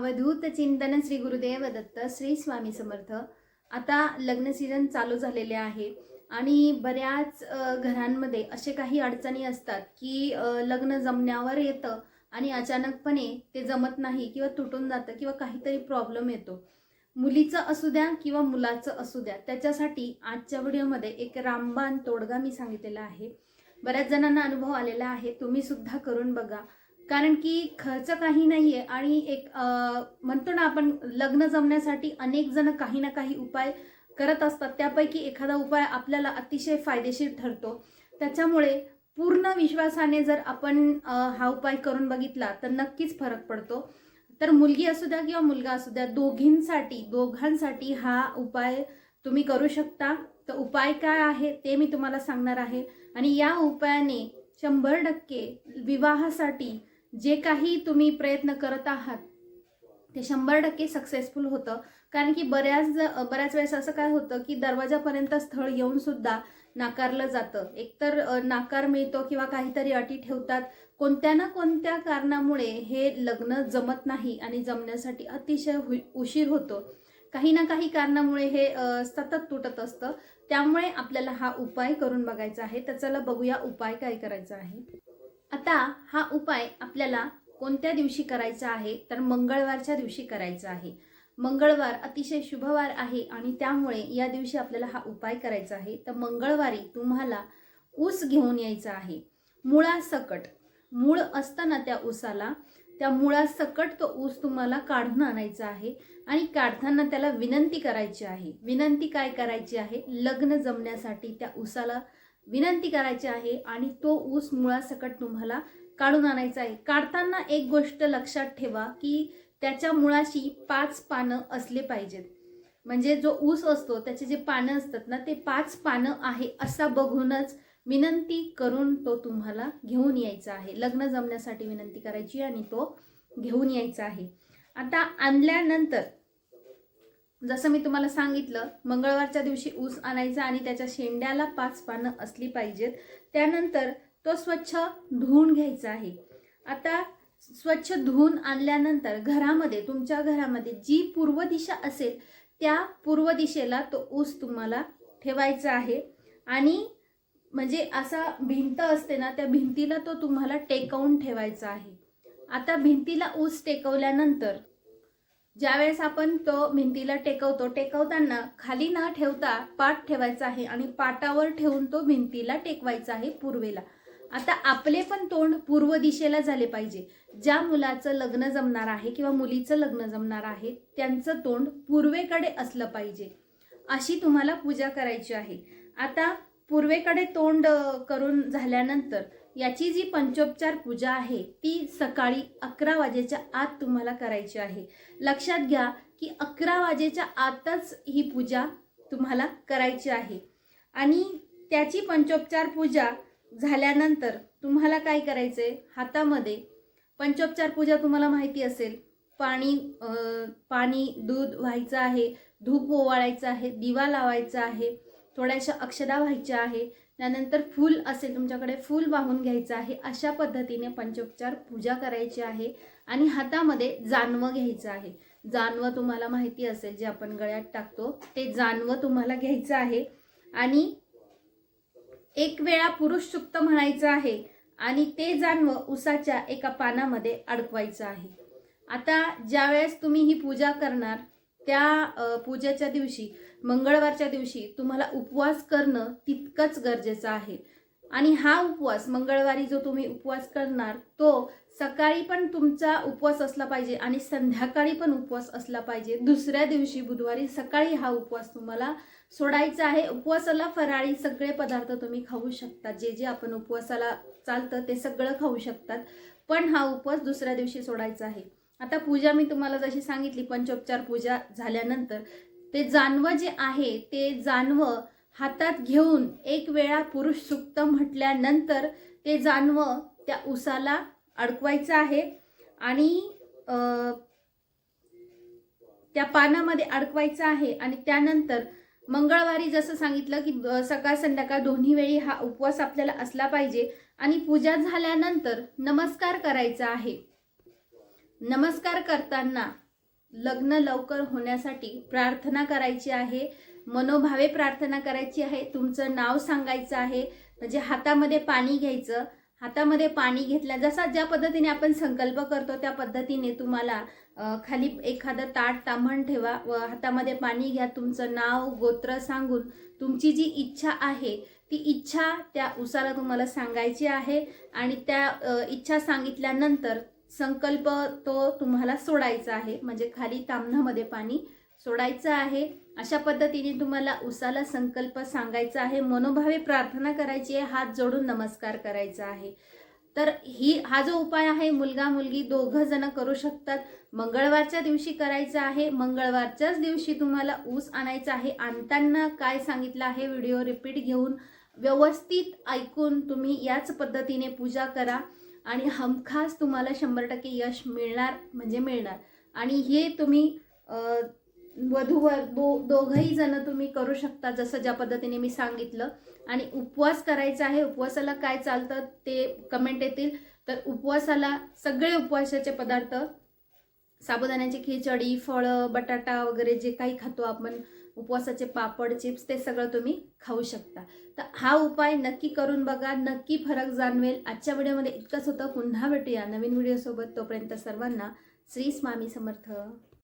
अवधूत चिंतन श्री गुरुदेव दत्त श्री स्वामी समर्थ. आता लग्न सीझन चालू झालेले आहे आणि बऱ्याच घरांमध्ये असे काही अडचणी असतात की लग्न जमण्यावर येतं आणि अचानकपणे ते जमत नाही किंवा तुटून जातं किंवा काहीतरी प्रॉब्लेम येतो. मुलीचं असू द्या किंवा मुलाचं असू द्या त्याच्यासाठी आजच्या व्हिडिओमध्ये एक रामबाण तोडगा मी सांगितलेला आहे. बऱ्याच जणांना अनुभव आलेला आहे तुम्ही सुद्धा करून बघा. कारण की खर्च काही नाही आहे आणि एक म्हणतो ना आपण लग्न जमण्यासाठी अनेक जण काही ना काही उपाय करत असतात. त्यापैकी एखादा उपाय आपल्याला अतिशय फायदेशीर ठरतो. त्याच्यामुळे पूर्ण विश्वासाने जर आपण हा उपाय करून बघितला तर नक्कीच फरक पडतो. तर मुलगी असू द्या किंवा मुलगा असू द्या दोघींसाठी दोघांसाठी हा उपाय तुम्ही करू शकता. तर उपाय काय आहे ते मी तुम्हाला सांगणार आहे. आणि या उपायाने शंभर टक्के विवाहासाठी जे काही तुम्ही प्रयत्न करत आहात ते शंभर टक्के सक्सेसफुल होतं. कारण की बऱ्याच बऱ्याच वेळेस असं काय होतं की दरवाजापर्यंत स्थळ येऊन सुद्धा नाकारलं जातं. एकतर नाकार मिळतो किंवा काहीतरी अटी ठेवतात. कोणत्या ना कोणत्या कारणामुळे हे लग्न जमत नाही आणि जमण्यासाठी अतिशय हु- उशीर होतो. काही ना काही कारणामुळे हे सतत तुटत असतं. त्यामुळे आपल्याला हा उपाय करून बघायचा आहे. तर चला बघूया उपाय काय करायचा आहे. आता हा उपाय आपल्याला कोणत्या दिवशी करायचा आहे? तर मंगळवारच्या दिवशी करायचा आहे. मंगळवार अतिशय शुभवार आहे आणि त्यामुळे या दिवशी आपल्याला हा उपाय करायचा आहे. तर मंगळवारी तुम्हाला ऊस घेऊन यायचा आहे. मुळासकट मूळ असताना त्या ऊसाला त्या मुळासकट तो ऊस तुम्हाला काढून आणायचा आहे आणि काढताना त्याला विनंती करायची आहे. विनंती काय करायची आहे? लग्न जमण्यासाठी त्या ऊसाला विनंती करायची आहे आणि तो ऊस मुळासकट तुम्हाला काढून आणायचा आहे. काढताना एक गोष्ट लक्षात ठेवा की त्याच्या मुळाशी पाच पानं असले पाहिजेत. म्हणजे जो ऊस असतो त्याचे जे पानं असतात ना ते पाच पानं आहे असा बघूनच विनंती करून तो तुम्हाला घेऊन यायचा आहे. लग्न जमण्यासाठी विनंती करायची आणि तो घेऊन यायचा आहे. आता आणल्यानंतर जसं मी तुम्हाला सांगितलं मंगळवारच्या दिवशी ऊस आणायचा आणि त्याच्या शेंड्याला पाच पानं असली पाहिजेत त्यानंतर तो स्वच्छ धुवून घ्यायचा आहे. आता स्वच्छ धुवून आणल्यानंतर घरामध्ये तुमच्या घरामध्ये जी पूर्व दिशा असेल त्या पूर्व दिशेला तो ऊस तुम्हाला ठेवायचा आहे. आणि म्हणजे असा भिंत असते ना त्या भिंतीला तो तुम्हाला टेकवून ठेवायचा आहे. आता भिंतीला ऊस टेकवल्यानंतर ज्यावेळेस आपण तो भिंतीला टेकवतो टेकवताना खाली न ठेवता पाट ठेवायचा आहे आणि पाटावर ठेवून तो भिंतीला टेकवायचा आहे पूर्वेला. आता आपले पण तोंड पूर्व दिशेला झाले पाहिजे. ज्या मुलाचं लग्न जमणार आहे किंवा मुलीचं लग्न जमणार आहे त्यांचं तोंड पूर्वेकडे असलं पाहिजे. अशी तुम्हाला पूजा करायची आहे. आता पूर्वेकडे तोंड करून झाल्यानंतर याची जी पंचोपचार पूजा आहे ती सकाळी अकरा वाजेच्या आत तुम्हाला करायची आहे. लक्षात घ्या की अकरा वाजेच्या आतच ही पूजा तुम्हाला करायची आहे. आणि त्याची पंचोपचार पूजा झाल्यानंतर तुम्हाला काय करायचं आहे हातामध्ये पंचोपचार पूजा तुम्हाला माहिती असेल. पाणी पाणी दूध व्हायचं आहे धूप ओवाळायचं आहे दिवा लावायचा आहे थोड्याशा अक्षदा व्हायच्या आहे त्यानंतर फूल असेल तुमच्याकडे फूल वाहून घ्यायचं आहे अशा पद्धतीने पंचोपचार पूजा करायची आहे आणि हातामध्ये जानवं घ्यायचं आहे. जानवं तुम्हाला माहिती असेल जे आपण गळ्यात टाकतो ते जानवं तुम्हाला घ्यायचं आहे आणि एक वेळा पुरुष सुक्त म्हणायचं आहे आणि ते जानवं उसाच्या एका पानामध्ये अडकवायचं आहे. आता ज्यावेळेस तुम्ही ही पूजा करणार त्या पूजेच्या दिवशी मंगळवारच्या दिवशी तुम्हाला उपवास करणं तितकंच गरजेचं आहे. आणि हा उपवास मंगळवारी जो तुम्ही उपवास करणार तो सकाळी पण तुमचा उपवास असला पाहिजे आणि संध्याकाळी पण उपवास असला पाहिजे. दुसऱ्या दिवशी बुधवारी सकाळी हा उपवास तुम्हाला सोडायचा आहे. उपवासाला फराळी सगळे पदार्थ तुम्ही खाऊ शकता. जे जे आपण उपवासाला चालतं ते सगळं खाऊ शकतात. पण हा उपवास दुसऱ्या दिवशी सोडायचा आहे. आता पूजा मी तुम्हाला जशी सांगितली पंचोपचार पूजा झाल्यानंतर ते जानवं जे आहे ते जानवं हातात घेऊन एक वेळा पुरुष सुक्त म्हटल्यानंतर ते जानवं त्या उसाला अडकवायचं आहे आणि त्या पानामध्ये अडकवायचं आहे आणि त्यानंतर मंगळवारी जसं सांगितलं की सकाळ संध्याकाळ दोन्ही वेळी हा उपवास आपल्याला असला पाहिजे आणि पूजा झाल्यानंतर नमस्कार करायचा आहे. नमस्कार करताना लग्न लवकर होण्यासाठी प्रार्थना करायची आहे मनोभावे प्रार्थना करायची आहे तुमचं नाव सांगायचं आहे म्हणजे हातामध्ये पाणी घ्यायचं हातामध्ये पाणी घेतल्या जसा ज्या पद्धतीने आपण संकल्प करतो त्या पद्धतीने तुम्हाला खाली एखादं ताट तांबण ठेवा व हातामध्ये पाणी घ्या तुमचं नाव गोत्र सांगून तुमची जी इच्छा आहे ती इच्छा त्या उसाला तुम्हाला सांगायची आहे आणि त्या इच्छा सांगितल्यानंतर संकल्प तो तुम्हाला सोडायचा आहे. म्हणजे खाली तांबणामध्ये पाणी सोडायचं आहे. अशा पद्धतीने तुम्हाला उसाला संकल्प सांगायचा आहे. मनोभावे प्रार्थना करायची आहे. हात जोडून नमस्कार करायचा आहे. तर ही हा जो उपाय आहे मुलगा मुलगी दोघं जण करू शकतात. मंगळवारच्या दिवशी करायचा आहे. मंगळवारच्याच दिवशी तुम्हाला ऊस आणायचा आहे. आणताना काय सांगितलं आहे व्हिडिओ रिपीट घेऊन व्यवस्थित ऐकून तुम्ही याच पद्धतीने पूजा करा. आणि हमखास तुम्हाला शंभर टक्के यश मिळणार म्हणजे मिळणार. आणि हे तुम्ही वधू वधूवर दो दोघंही जण तुम्ही करू शकता जसं ज्या पद्धतीने मी सांगितलं. आणि उपवास करायचा आहे उपवासाला काय चालतं ते कमेंट येतील. तर उपवासाला सगळे उपवासाचे पदार्थ साबुदाण्याची खिचडी फळं बटाटा वगैरे जे काही खातो आपण उपवासाचे पापड चिप्स ते सगळं तुम्ही खाऊ शकता. तर हा उपाय नक्की करून बघा नक्की फरक जाणवेल. आजच्या व्हिडिओमध्ये इतकंच होतं. पुन्हा भेटूया नवीन व्हिडिओसोबत. तोपर्यंत सर्वांना श्री स्वामी समर्थ.